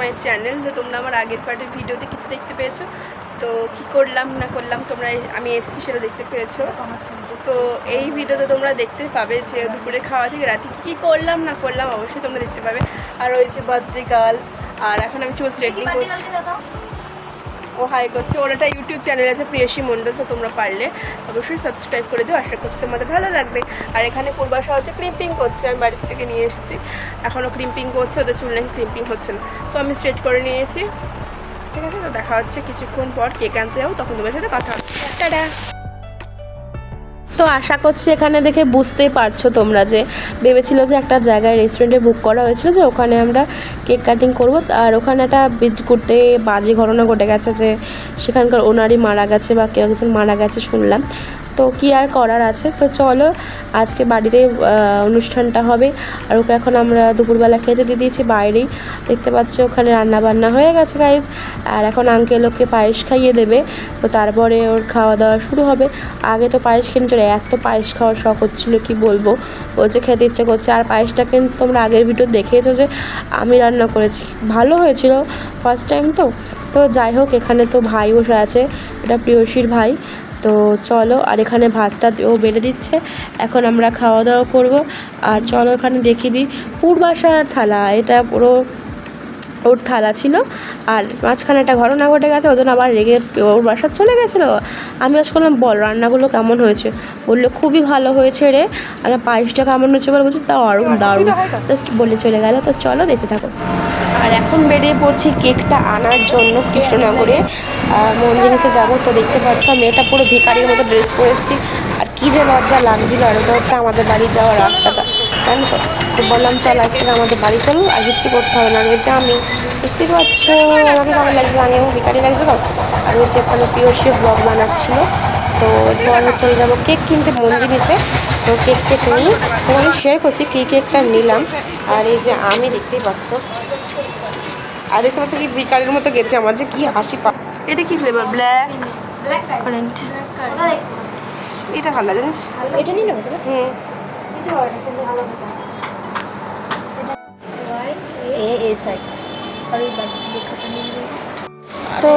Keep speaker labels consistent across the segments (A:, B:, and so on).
A: My channel তো তোমরা আমার আগের পার্টের ভিডিওতে কিছু দেখতে পেয়েছ। তো কি করলাম, না করলাম, তোমরা আমি এসছি সেটা দেখতে পেয়েছ। তো এই ভিডিওতে তোমরা দেখতে পাবে যে দুপুরে খাওয়া থেকে রাতে কী করলাম, না করলাম, অবশ্যই তোমরা দেখতে পাবে। আর রয়েছে বার্থডে গার্ল আর এখন আমি চুল স্ট্রেটনিং করছি। ও হাই করছে। ওর একটা ইউটিউব চ্যানেল আছে, প্রিয়সী মণ্ডল, তো তোমরা পারলে অবশ্যই সাবস্ক্রাইব করে দিও। আশা করছি তোমাদের ভালো লাগবে। আর এখানে পূর্বাশা হচ্ছে ক্রিম্পিং করছে, আমি বাড়ি থেকে নিয়ে এসেছি। এখনও ক্রিম্পিং করছে, ওদের চুল নাকি ক্রিম্পিং হচ্ছে না। তো আমি স্ট্রেট করে নিয়েছি। ঠিক আছে, তো দেখা হচ্ছে কিছুক্ষণ পর। কেক আনতে যাব, তখন তোমার সাথে কথা হচ্ছে টাটা!
B: তো আশা করছি এখানে দেখে বুঝতেই পারছ তোমরা যে ভেবেছিল যে একটা জায়গায় রেস্টুরেন্টে বুক করা হয়েছিল যে ওখানে আমরা কেক কাটিং করব। আর ওখানে একটা বীজ ঘুরতে বাজে ঘটনা ঘটে গেছে যে সেখানকার ওনারই মারা গেছে বা কেউ একজন মারা গেছে শুনলাম। তো কি আর করার আছে? তো চলো, আজকে বাড়িতে অনুষ্ঠানটা হবে। আর ওকে এখন আমরা দুপুরবেলা খেতে দিয়ে দিয়েছি বাইরেই। দেখতে পাচ্ছ, ওখানে রান্না বান্না হয়ে গেছে গাইজ আর এখন আঙ্কেল ওকে পায়েস খাইয়ে দেবে। তো তারপরে ওর খাওয়া দাওয়া শুরু হবে। আগে তো পায়েস কিনে চলে এত পায়েস খাওয়ার শখ হচ্ছিল, কি বলব? যে খেতে ইচ্ছে করছে। আর পায়েসটা কিন্তু তোমরা আগের ভিডিও দেখেছ যে, আমি রান্না করেছি। ভালো হয়েছিল ফার্স্ট টাইম তো। তো যাই হোক, এখানে তো ভাই বসে আছে, এটা প্রিয়সীর ভাই। তো চলো, আর এখানে ভাতটা ও বেড়ে দিচ্ছে। এখন আমরা খাওয়া দাওয়া করব। আর চলো এখানে দেখিয়ে দিই। পূর্বাশার থালা, এটা পুরো ওর থালা ছিল আর মাঝখানে একটা ঘটনা ঘটে গেছে ওজন আবার রেগে ওর বাসা চলে গেছিল। আমি আজ করলাম বল, রান্নাগুলো কেমন হয়েছে? বলল, খুবই ভালো হয়েছে রে। আর পায়েসটা কেমন হয়েছে বলে বলছি, দারুণ দারুণ। জাস্ট বলে চলে গেল। তো চলো দেখতে থাকো। আর এখন বেরিয়ে পড়ছি কেকটা আনার জন্য কৃষ্ণনগরে। আর মঞ্জুরিসে যাব। তো দেখতে পাচ্ছ, মেয়েটা পুরো ভিকারির মতো ড্রেস পরে এসেছি। কী যে লজ্জা লাগছিল আর ওটা হচ্ছে আমাদের বাড়ি যাওয়ার রাস্তাটা। জানো তো? তো বললাম চল আজকে আমাদের বাড়ি চলো আর কিচ্ছু করতে হবে না। রয়েছে আমি দেখতে পাচ্ছ আমাকে কেমন লাগছে আমি আমার ভিকারি লাগছে তো। আর রয়েছে এখানে পিওরশি ব্লগ বানাচ্ছিলো। তো এরপর চলে যাব কেক কিনতে মঞ্জিনিসে তো কেক টেক নিই। তো আমি শেয়ার করছি কী কেকটা নিলাম। আর এই যে আমি দেখতেই পাচ্ছ। আর দেখতে পাচ্ছ কি ভিকারির মতো গেছে আমার যে কি হাসি পা এটা কি ফ্লেভার ব্ল্যাক কারেন্ট এটা ভালো লাগে জানিস?
C: এটা নিয়ে নেব?
B: হুম। তো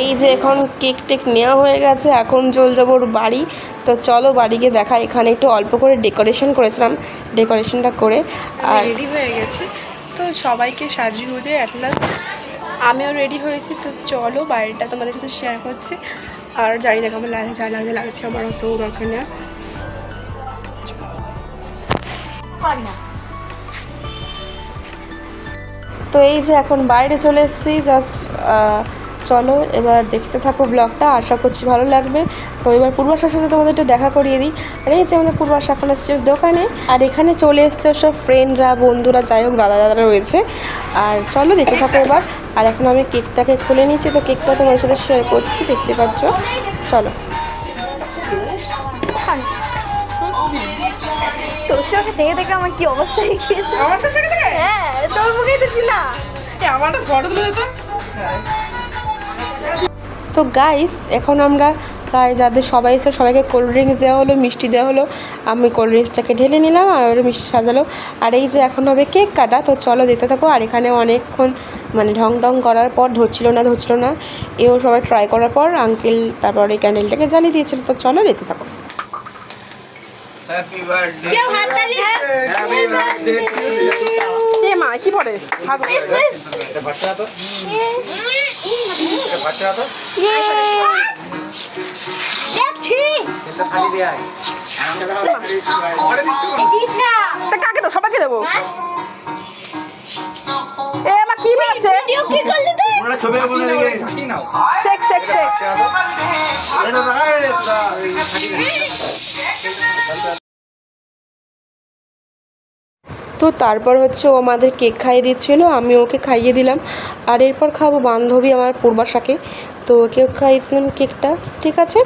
B: এই যে এখন কেক টেক নেওয়া হয়ে গেছে এখন চল যাব ওর বাড়ি। তো চলো বাড়িকে দেখা এখানে একটু অল্প করে ডেকোরেশন করেছিলাম ডেকোরেশনটা করে। আর
A: রেডি হয়ে গেছে। তো সবাইকে সাজিয়ে গুজে অ্যাটলাস্ট আমিও রেডি হয়েছি তো চলো বাড়িটা তোমাদের সাথে শেয়ার করছি। আর জানি না কেমন লাগে যা লাগে লাগছে আমার অত দরকার।
B: তো এই যে এখন বাইরে চলে এসেছি জাস্ট চলো এবার দেখতে থাকো ব্লগটা আশা করছি ভালো লাগবে। তো এবার পূর্বাশার সাথে তোমাদের একটু দেখা করিয়ে দিই। আর এই যে আমাদের পূর্বাশা এখন এসছে দোকানে আর এখানে চলে এসছে সব ফ্রেন্ডরা বন্ধুরা যাই হোক দাদা দাদারা রয়েছে। আর চলো দেখতে থাকো এবার। আর এখন আমি কেকটাকে খুলে নিচ্ছি তো কেকটা তোমাদের সাথে শেয়ার করছি দেখতে পাচ্ছ? চলো।
C: তোর চোখে দেখে দেখে আমার কি অবস্থা হয়ে গিয়েছে?
A: আমার সাথে
C: হ্যাঁ তোর মুখেই তো ছিল
A: আমার ফটো তুলে দিতাম
B: তো গাইস এখন আমরা প্রায় যাদের সবাই এসে সবাইকে কোল্ড ড্রিঙ্কস দেওয়া হলো মিষ্টি দেওয়া হলো আমি কোল্ড ড্রিঙ্কসটাকে ঢেলে নিলাম আর ওর মিষ্টি সাজালো। আর এই যে এখন হবে কেক কাটা তো চলো দিতে থাকো। আর এখানে অনেকক্ষণ মানে ঢং ঢং করার পর ধরছিল না ধরছিল না এও সবাই ট্রাই করার পর আঙ্কেল তারপর এই ক্যান্ডেলটাকে জ্বালিয়ে দিয়েছিল। তো চলো দিতে থাকো।
D: Happy birthday.
A: এ মা কি পড়ে কাকে দেবো? সবাইকে দেবো? এ আমার কি বাজছে
C: কি করলি তুই?
D: ওরা ছবি বলে দেখে
A: শেক শেক শেক
D: এটা তো
B: তারপর হচ্ছে ও আমাদের কেক খাইয়ে দিচ্ছিল, আমি ওকে খাইয়ে দিলাম। আর এরপর খাব বান্ধবী আমার পূর্বাশাকে। তো ওকেও খাইয়ে দিলাম কেকটা, ঠিক আছে?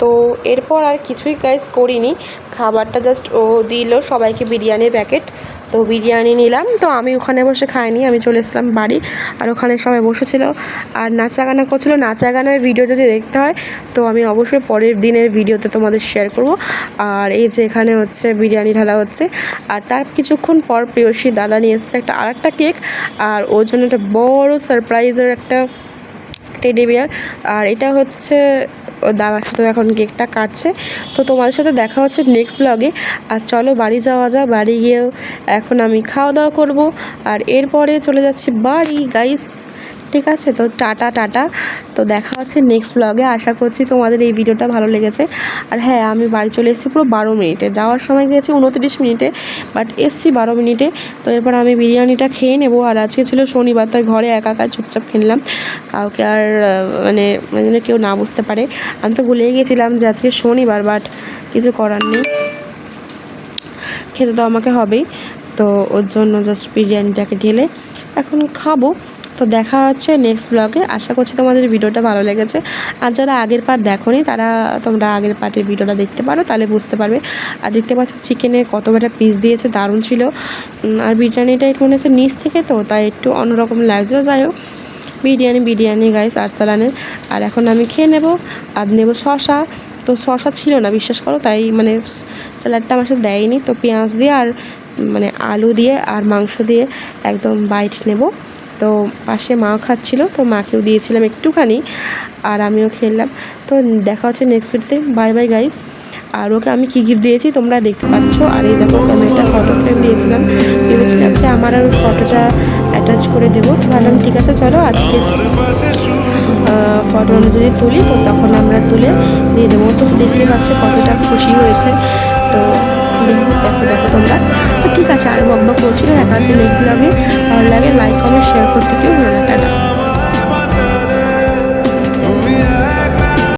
B: তো এরপর আর কিছুই গাইস করিনি। খাবারটা জাস্ট ও দিল সবাইকে বিরিয়ানির প্যাকেট তো বিরিয়ানি নিলাম। তো আমি ওখানে বসে খাইনি, আমি চলে এসেছিলাম বাড়ি। আর ওখানে সবাই বসেছিল। আর নাচা গানা করছিল। নাচা গানার ভিডিও যদি দেখতে হয়, তো আমি অবশ্যই পরের দিনের ভিডিওতে তোমাদের শেয়ার করব। আর এই যে এখানে হচ্ছে বিরিয়ানি ঢালা হচ্ছে। আর তার কিছুক্ষণ পর প্রিয়সী দাদা নিয়ে এসছে একটা আর একটা কেক আর ওর জন্য একটা বড় সারপ্রাইজের একটা টেডি বিয়ার আর এটা হচ্ছে দাদার সাথে এখন কেকটা কাটছে। তো তোমাদের সাথে দেখা হচ্ছে নেক্সট ব্লগে আর চলো বাড়ি যাওয়া যাক, বাড়ি গিয়েও এখন আমি খাওয়া দাওয়া করব। আর এরপরে চলে যাচ্ছি বাড়ি গাইস ঠিক আছে? তো টাটা টাটা। তো দেখা হচ্ছে নেক্সট ব্লগে আশা করছি তোমাদের এই ভিডিওটা ভালো লেগেছে। আর হ্যাঁ আমি বাড়ি চলে এসেছি পুরো বারো মিনিটে। যাওয়ার সময় গিয়েছি উনত্রিশ মিনিটে বাট এসছি বারো মিনিটে। তো এরপর আমি বিরিয়ানিটা খেয়ে নেব। আর আজকে ছিল শনিবার, তাই ঘরে একা একা চুপচাপ খেললাম। কাউকে আর মানে মানে কেউ না বুঝতে পারে। আমি তো ভুলেই গেছিলাম যে আজকে শনিবার বাট কিছু করার নেই। খেতে তো আমাকে হবেই। তো ওর জন্য জাস্ট বিরিয়ানিটাকে ঢেলে এখন খাব। তো দেখা হচ্ছে নেক্সট ব্লগে আশা করছি তোমাদের ভিডিওটা ভালো লেগেছে। আর যারা আগের পার্ট দেখোনি, তারা তোমরা আগের পার্টের ভিডিওটা দেখতে পারো, তাহলে বুঝতে পারবে। আর দেখতে পাচ্ছ চিকেনের কত একটা পিস দিয়েছে, দারুণ ছিল। আর বিরিয়ানিটা একটু মনে হচ্ছে নিচ থেকে তো, তাই একটু অন্যরকম লাগছে। যাই হোক, বিরিয়ানি বিরিয়ানি গাইস আর চালানের আর এখন আমি খেয়ে নেব, আর নেব শশা তো শশা ছিল না, বিশ্বাস করো, তাই মানে স্যালাডটা আমার সাথে দেয়নি। তো পেঁয়াজ দিয়ে আর মানে আলু দিয়ে আর মাংস দিয়ে একদম বাইট নেব। তো পাশে মাও খাচ্ছিল, তো মাকেও দিয়েছিলাম একটুখানি, আর আমিও খেললাম। তো দেখা হচ্ছে নেক্সট ভিডিওতে বাই বাই গাইস আর ওকে আমি কী গিফট দিয়েছি তোমরা দেখতে পাচ্ছ। আর এই দেখো আমি একটা ফটো ফ্রেম দিয়েছিলাম। ভেবেছিলাম যে আমার আর ফটোটা অ্যাটাচ করে দেবো। ভাবলাম, ঠিক আছে, চলো আজকে ফটো যদি তুলি। তো তখন আমরা তুলে দিয়ে দেবো। তো দেখতে পাচ্ছ কতটা খুশি হয়েছে। তো দেখো তোমরা। তো ঠিক আছে, আর বকবক বক করছি না, দেখা হচ্ছে লাগে ভালো লাগে লাইক কমেন্ট শেয়ার করতে কেউ না।